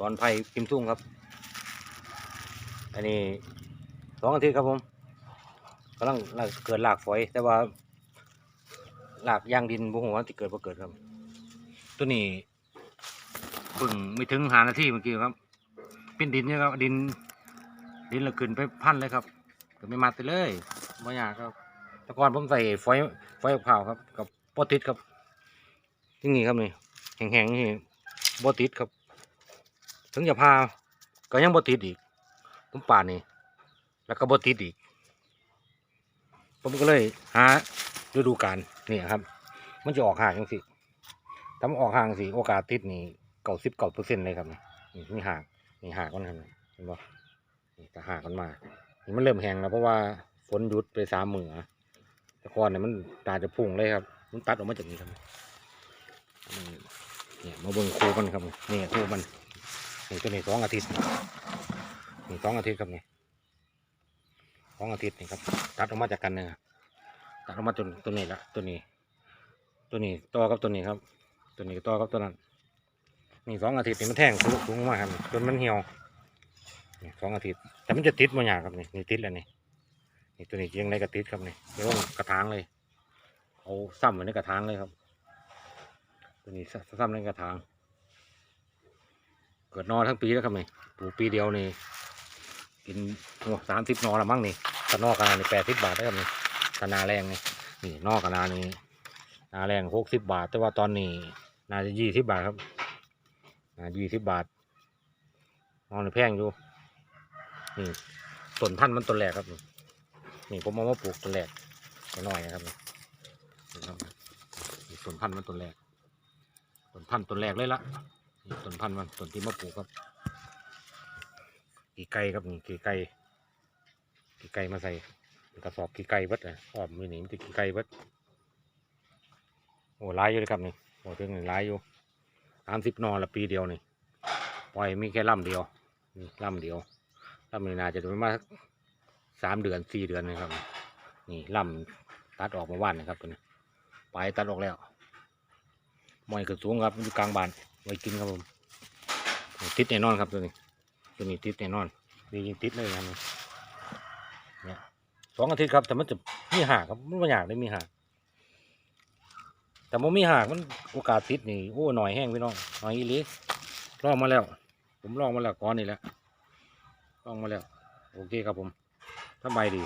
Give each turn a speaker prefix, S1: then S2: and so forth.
S1: ตอนไผ่พิมพ์ทุ่งครับ อันนี้สองอาทิตย์ครับผมกำลังเกิดหลากฝอย แต่ว่าหลากยางดินบุหัวาที่เกิดพอเกิดครับ ตัวนี้เพิ่งไม่ถึงหานาทีเมื่อกี้ครับ เป็นดินเนี่ยครับดิน ดินเราขึ้นไปพันเลยครับก็ไม่มาไปเลยไม่ยากครับแต่ก่อนผมใส่ฝอยฝอยขาวครับ กับโปรติดครับที่นี่ครับนี่แห้งๆนี่โปติดครับ ถึงจะพาก็ยังโปรติดอีกผมป่านนี่แล้วก็โปรติดอีก ผมก็เลยหาฤดูกาลนี่ครับ มันจะออกห่างจังสิถ้ามันออกห่างสิโอกาสติดนี่เก้าสิบเก้าเปอร์เซ็นต์เลยครับนี่นี่มีห่างนี่ห่างกันครับเห็นบ่นี่ก็ห่างกันมานี่มันเริ่มแห้งแล้วเพราะว่าฝนหยุดไปสามมืออะกอนเนี่ยมันตาจะพุ่งเลยครับ มันตัดออกมาจากนี้ครับเนี่ยมาเบิ่งคูมันครับนี่คูมัน นี่ตัวนี้สองอาทิตย์นี่สองอาทิตย์ครับนี่สองอาทิตย์นี่ครับตัดออกมาจากกันเนี่ยตัดออกมาจนตัวนี้ละตัวนี้ ตัวนี้ต่อกับตัวนี้ครับ ตัวนี้ต่อกับตัวนั้นนี่สองอาทิตย์นี่มันแท่งสูงสูงมากครับจนมันเหี่ยวนี่สองอาทิตย์แต่มันจะติดมาอย่างครับนี่นี่ติดแล้วนี่นี่ตัวนี้ยังในกระติดครับนี่เดี๋ยวลงกระถางเลยเอาซ้ำไว้ในกระถางเลยครับ ตัวนี้ซ้ซ้ำในกระถาง เกิดนอทั้งปีแล้วครับนี่ปลูกปีเดียวนี่กินโอ้สามสิบนอละมั้งนี่ถ้านอกกนานี่แปดสิบบาทได้ครับนี่ถ้านาแรงนี่นี่นอกกนานี่นาแรงหกสิบบาท แต่ว่าตอนนี้นาจะยี่สิบบาทครับนายี่สิบบาทนอนแพงอยู่นี่ต้นพันธุ์มันต้นแรกครับ นี่ผมเอามาปลูกต้นแรกน้อยนะครับนี่นี่ครับนี่ต้นพันธุ์มันต้นแรกต้นพันธุ์ต้นแรกเลยละ นี่ต้นพันธุ์มันต้นที่มาปลูกครับกีไก่ครับนี่กีไก่กีไก่มาใส่กระสอบกีไก่บดอะอ้อมมีหนีมันจะกีไก่บดโอ้หลายอยู่เลยครับนี่โอ้ถึงนี่หลายอยู่สามสิบนอละปีเดียวนี่ปล่อยมีแค่ลำเดียวนี่ลำเดียวลำนี้นาจะประมาณสามเดือนสี่เดือนนะครับ นี่ลำตัดออกมาว่านนะครับตัวนี้ปลายตัดออกแล้วมอยขึ้นสูงครับอยู่กลางบาน ไว้กินครับผมนี่ติดแน่นอนครับตัวนี้ ตัวนี้ติดแน่นอนดีจริงติดเลยครับนี่เนี่ยสองอาทิตย์ครับ แต่มันจะมีหากครับมันไม่อยากได้มีหากแต่มันมีหากมันโอกาสติดนี่โอ้หน่อยแห้งพี่น้องหน่อยอีหลีลองมาแล้ว ผมลองมาแล้วก้อนนี่แหละลองมาแล้ว โอเคครับผมสบายดี